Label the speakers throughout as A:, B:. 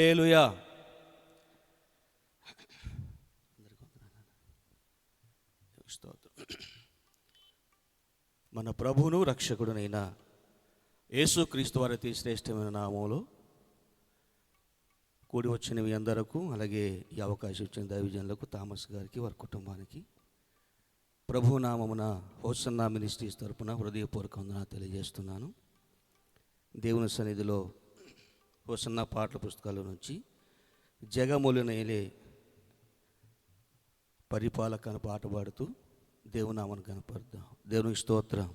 A: హల్లెలూయా. మన ప్రభువును రక్షకుడునైన యేసుక్రీస్తు వారి అతి శ్రేష్టమైన నామంలో కూడి వచ్చిన మీ అందరకు అలాగే ఈ అవకాశం ఇచ్చిన దైవజనులకు థామస్ గారికి వారి కుటుంబానికి ప్రభు నామమున హోసన్నా మినిస్ట్రీస్ తరపున హృదయపూర్వక వందన తెలియజేస్తున్నాను. దేవుని సన్నిధిలో హోసన్న పాటల పుస్తకాల నుంచి జగములు పరిపాలక అని పాట పాడుతూ దేవునామను కనపడదాం దేవునికి స్తోత్రం.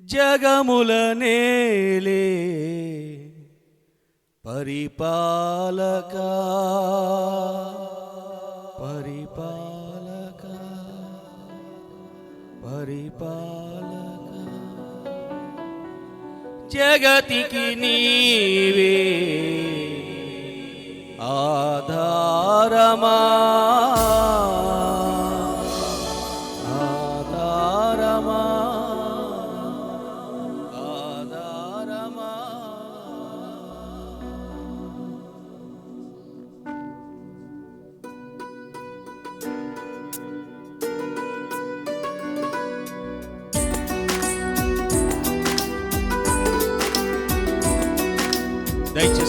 A: జగముల నేలే పరిపాలక పరిపాలక పరిపాల జగతికి నీవే ఆధారమా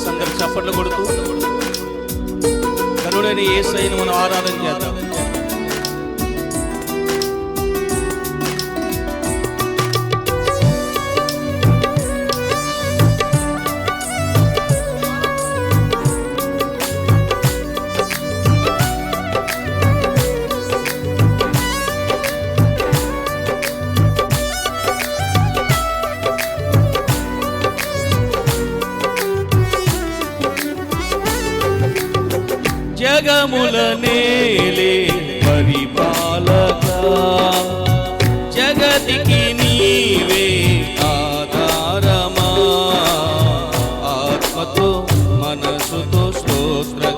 A: దయచేసి చప్పట్లు కొడుతూ కరుడైన ఏసైను మనం ఆరాధన చేద్దాం. జగముల నేలే పరిపాలక. జగతికి నీవే ఆధారమా. ఆత్మతో మనసుతో
B: స్తోత్ర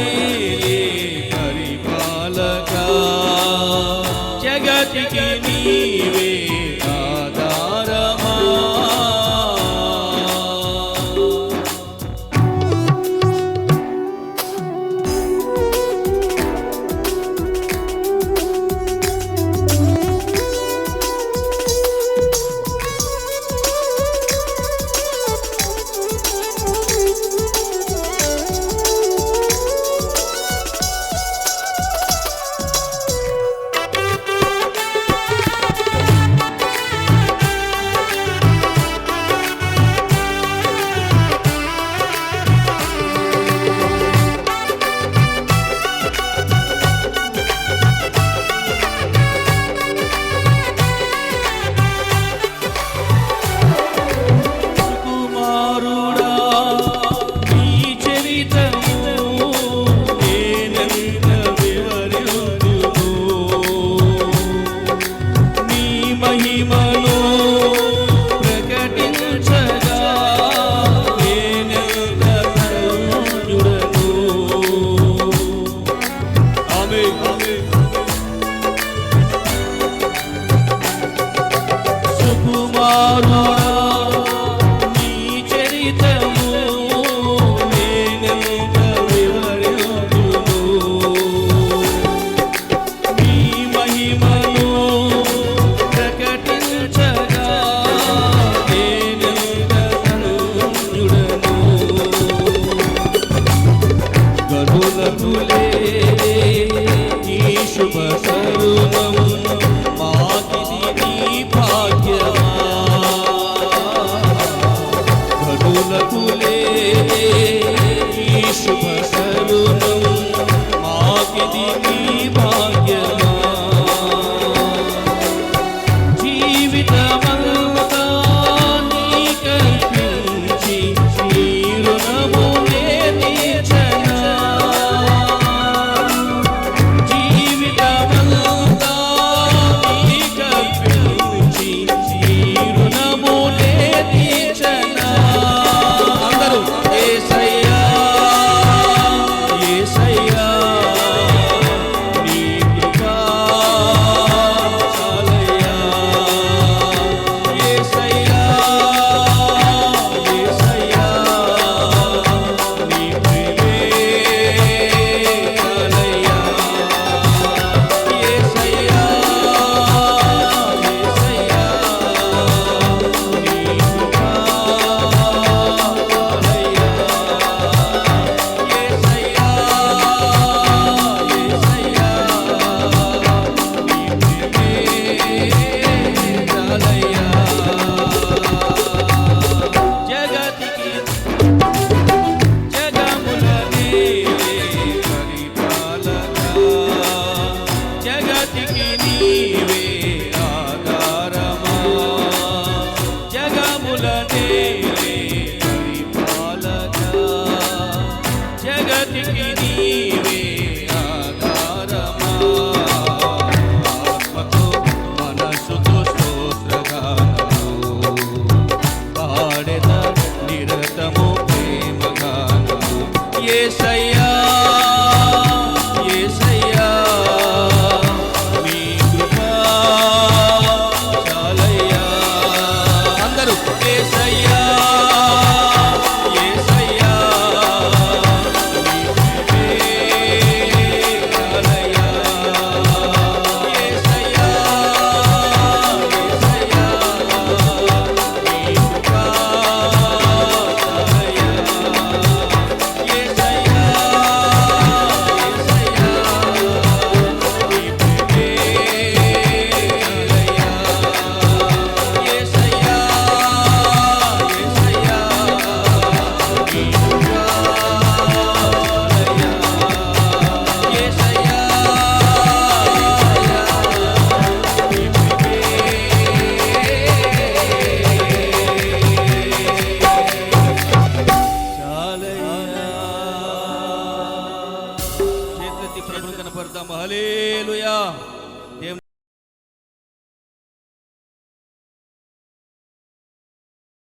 B: Brasília. করুণা